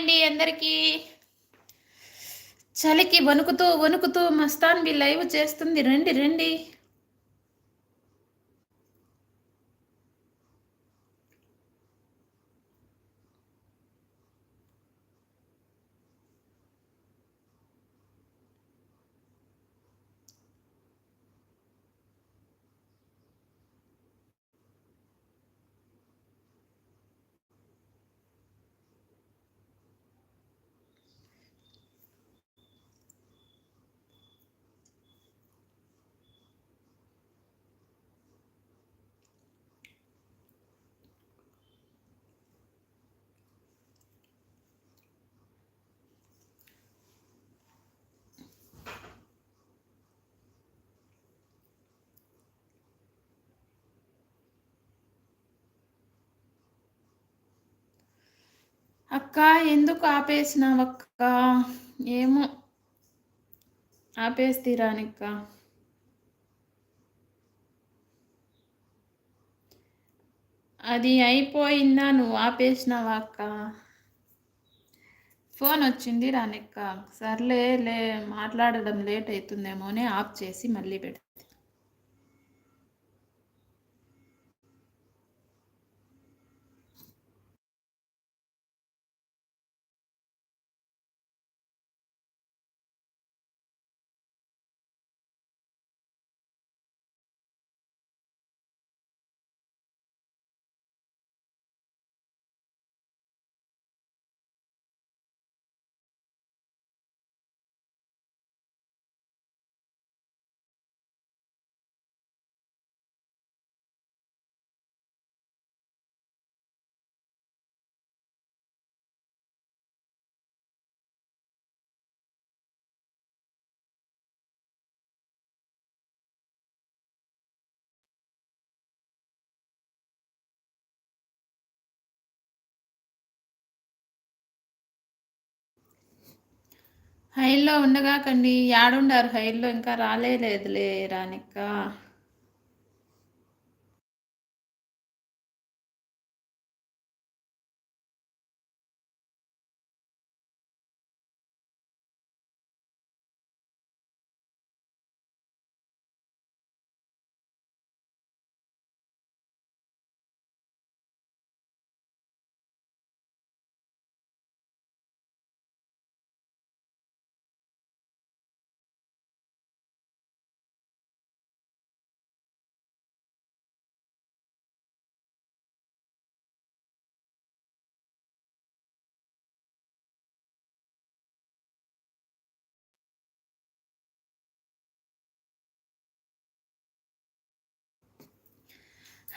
అండి అందరికీ. చలికి వణుకుతూ వణుకుతూ మస్తాన్ బి లైవ్ చేస్తుంది. రండి రండి. అక్క ఎందుకు ఆపేసినావక్క ఏమో. ఆపేస్తీరానిక్క అది అయిపోయిందా? నువ్వు ఆపేసినావా అక్క? ఫోన్ వచ్చింది రానిక్క సర్లే లే మాట్లాడడం లేట్ అవుతుందేమో ఆఫ్ చేసి మళ్ళీ పెడతాను హైల్లో ఉండగాకండి యాడుండారు హైల్లో ఇంకా రాలేదులే రానిక్క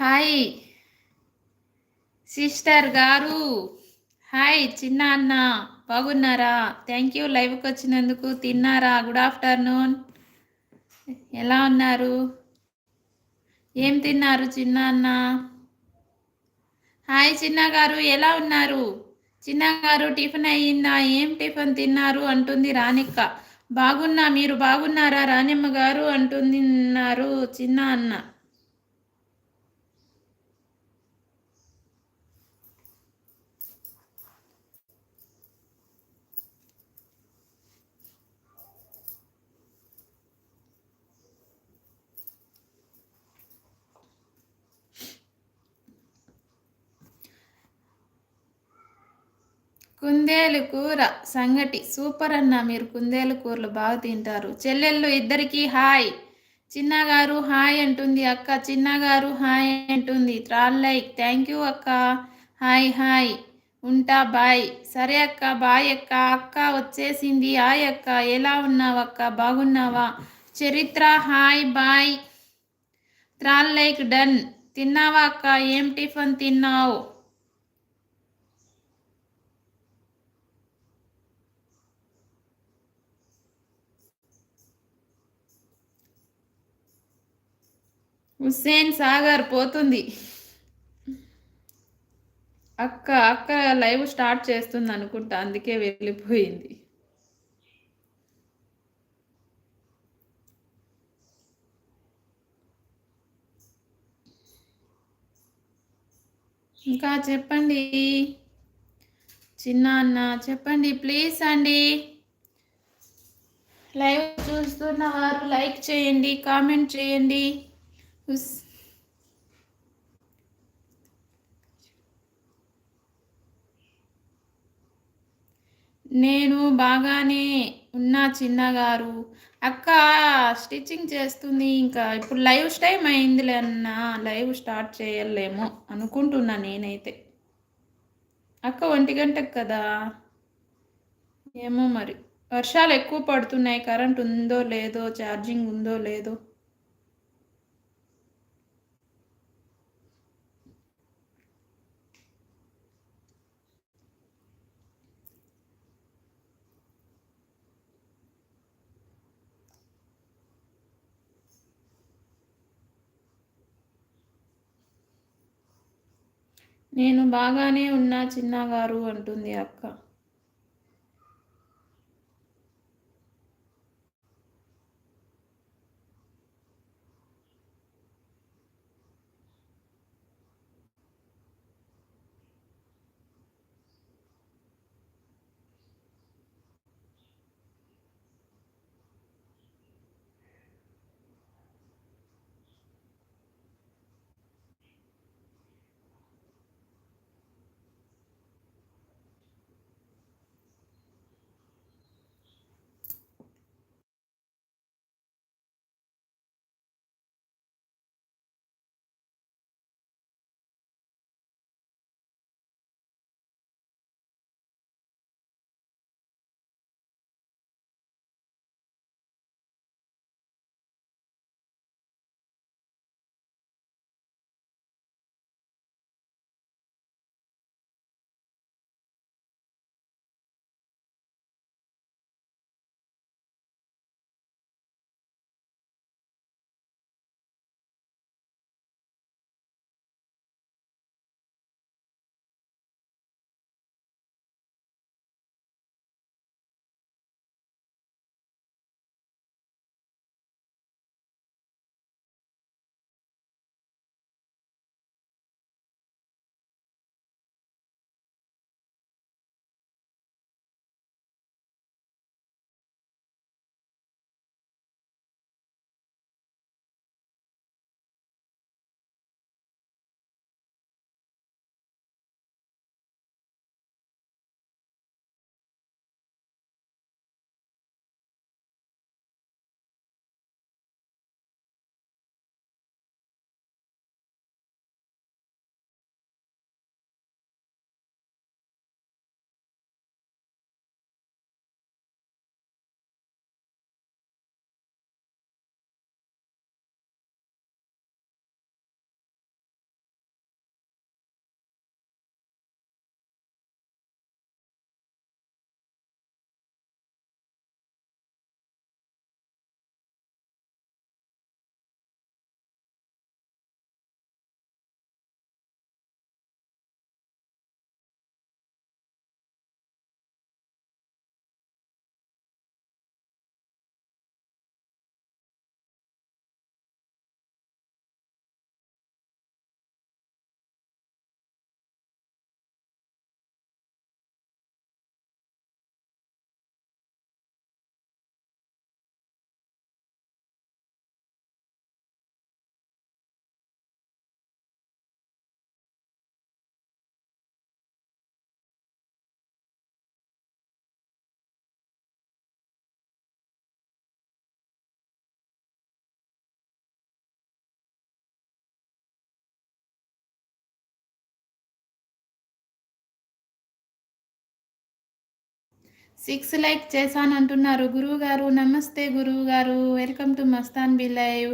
హాయ్. సిస్టర్ గారు. హాయ్ చిన్న అన్న. బాగున్నారా? థ్యాంక్ యూ లైవ్కి వచ్చినందుకు. తిన్నారా? Good afternoon. ఎలా ఉన్నారు? ఏం తిన్నారు చిన్న అన్న? హాయ్ చిన్న గారు ఎలా ఉన్నారు? చిన్న గారు టిఫిన్ అయ్యిందా? ఏం టిఫిన్ తిన్నారు? అంటుంది రానిక్క బాగున్నా మీరు బాగున్నారా? రానిమ్మ గారు అంటున్నారు చిన్న అన్న. కుందేలు కూర సంగటి సూపర్ అన్న మీరు కుందేలు కూరలు బాగా తింటారు. చెల్లెళ్ళు ఇద్దరికీ హాయ్. చిన్నగారు హాయ్ అంటుంది అక్క. చిన్నగారు హాయ్ అంటుంది. ట్రాల్ లైక్. థ్యాంక్ యూ అక్క. Hi hi. ఉంటా బాయ్. సరే అక్క బాయ్ అక్క. అక్క వచ్చేసింది. హాయ్ అక్క. ఎలా ఉన్నావు అక్క? బాగున్నావా? చరిత్ర హాయ్ బాయ్. త్రాల్ లైక్. డన్. తిన్నావా అక్క? ఏం టిఫిన్ తిన్నావు? హుస్సేన్ సాగర్ పోతుంది. అక్క అక్క లైవ్ స్టార్ట్ చేస్తుంది అనుకుంటా అందుకే వెళ్ళిపోయింది. ఇంకా చెప్పండి. చిన్న అన్న చెప్పండి ప్లీజ్ అండి. లైవ్ చూస్తున్న వారు లైక్ చేయండి కామెంట్ చేయండి. నేను బాగానే ఉన్నా చిన్నగారు అక్క స్టిచ్చింగ్ చేస్తుంది ఇంకా. ఇప్పుడు లైవ్ టైం అయిందిలే అన్న లైవ్ స్టార్ట్ చేయలేమో అనుకుంటున్నా నేనైతే. అక్క ఒంటి గంటకు కదా? ఏమో మరి. వర్షాలు ఎక్కువ పడుతున్నాయి కరెంట్ ఉందో లేదో ఛార్జింగ్ ఉందో లేదో. నేను బాగానే ఉన్నా చిన్నగారు అంటుంది అక్క. సిక్స్ లైక్ చేశాను అంటున్నారు గురువు గారు నమస్తే గురువు గారు welcome to Mastan B live.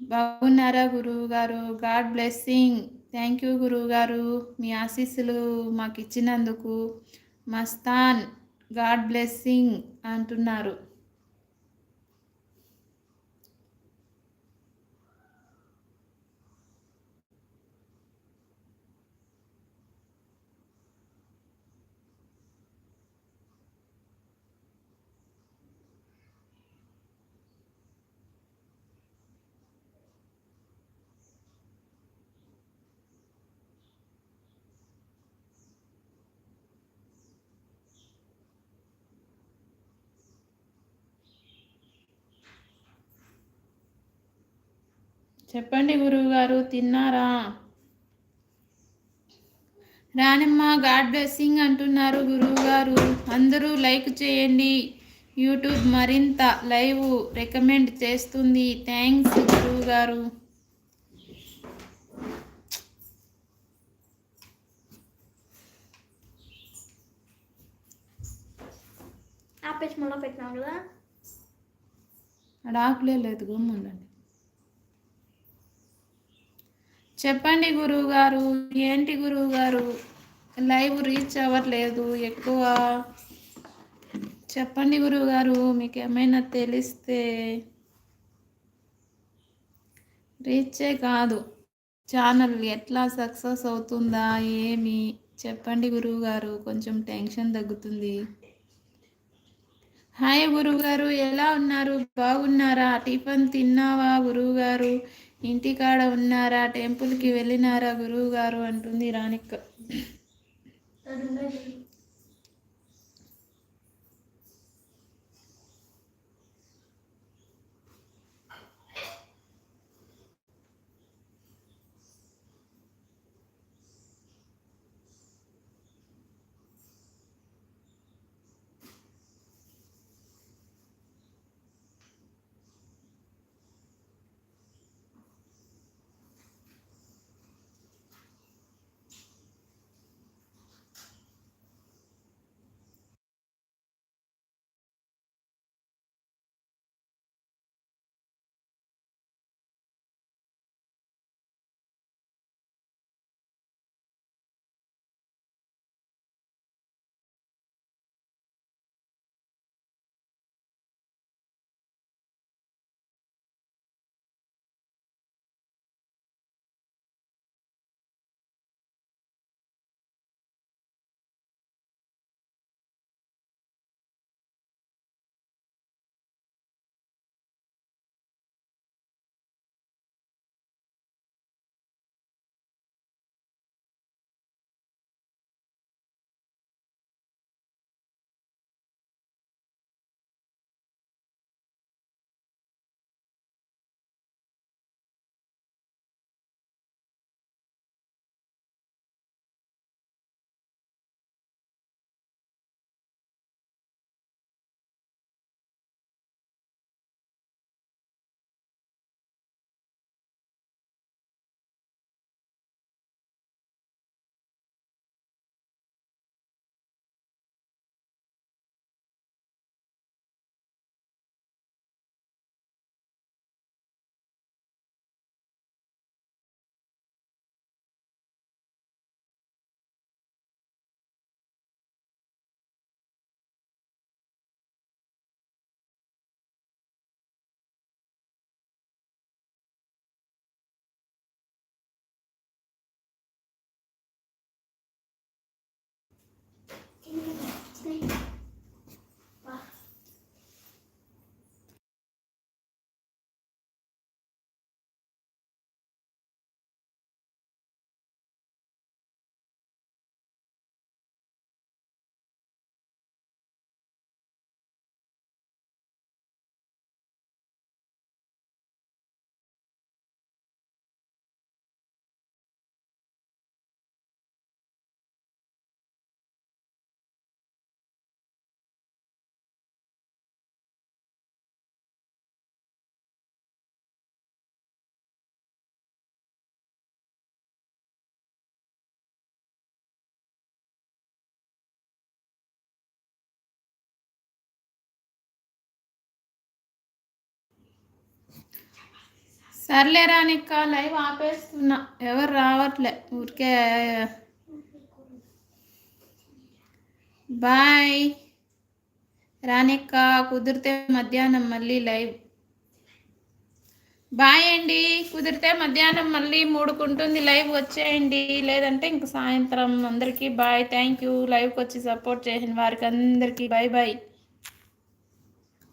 బాగున్నారా గురువు గారు గాడ్ బ్లెస్సింగ్. థ్యాంక్ యూ గురువు గారు మీ ఆశీస్సులు మాకు ఇచ్చినందుకు మస్తాన్ గాడ్ బ్లెస్సింగ్ అంటున్నారు. చెప్పండి గురువుగారు తిన్నారా? రానమ్మ గాడ్ బ్లెస్సింగ్ అంటున్నారు గురువుగారు. అందరూ లైక్ చేయండి. యూట్యూబ్ మరింత లైవ్ రికమెండ్ చేస్తుంది. థ్యాంక్స్ గురువుగారు. ఆపేసి మళ్ళీ పెట్టినాం కదా ఆకులే లేదు గమ్ముండండి. చెప్పండి గురువుగారు ఏంటి గురువుగారు? లైవ్ రీచ్ అవ్వట్లేదు ఎక్కువ. చెప్పండి గురువుగారు మీకు ఏమైనా తెలిస్తే. రీచే కాదు. ఛానల్ ఎట్లా సక్సెస్ అవుతుందా ఏమి? చెప్పండి గురువుగారు కొంచెం టెన్షన్ తగ్గుతుంది. హాయ్ గురువుగారు ఎలా ఉన్నారు? బాగున్నారా? టిఫిన్ తిన్నావా గురువుగారు? ఇంటికాడ ఉన్నారా? టెంపుల్కి వెళ్ళినారా గురువుగారు? అంటుంది రానిక్క సర్లే రానిక్క లైవ్ ఆపేస్తున్నా. ఎవరు రావట్లే. ఊరికే బాయ్. రానిక్క కుదిరితే మధ్యాహ్నం మళ్ళీ లైవ్. బాయ్ అండి. కుదిరితే మధ్యాహ్నం మళ్ళీ మూడుకుంటుంది లైవ్. వచ్చేయండి. లేదంటే ఇంక సాయంత్రం అందరికీ బాయ్. Thank you. లైవ్కి వచ్చి సపోర్ట్ చేసిన వారికి అందరికీ బాయ్ బాయ్.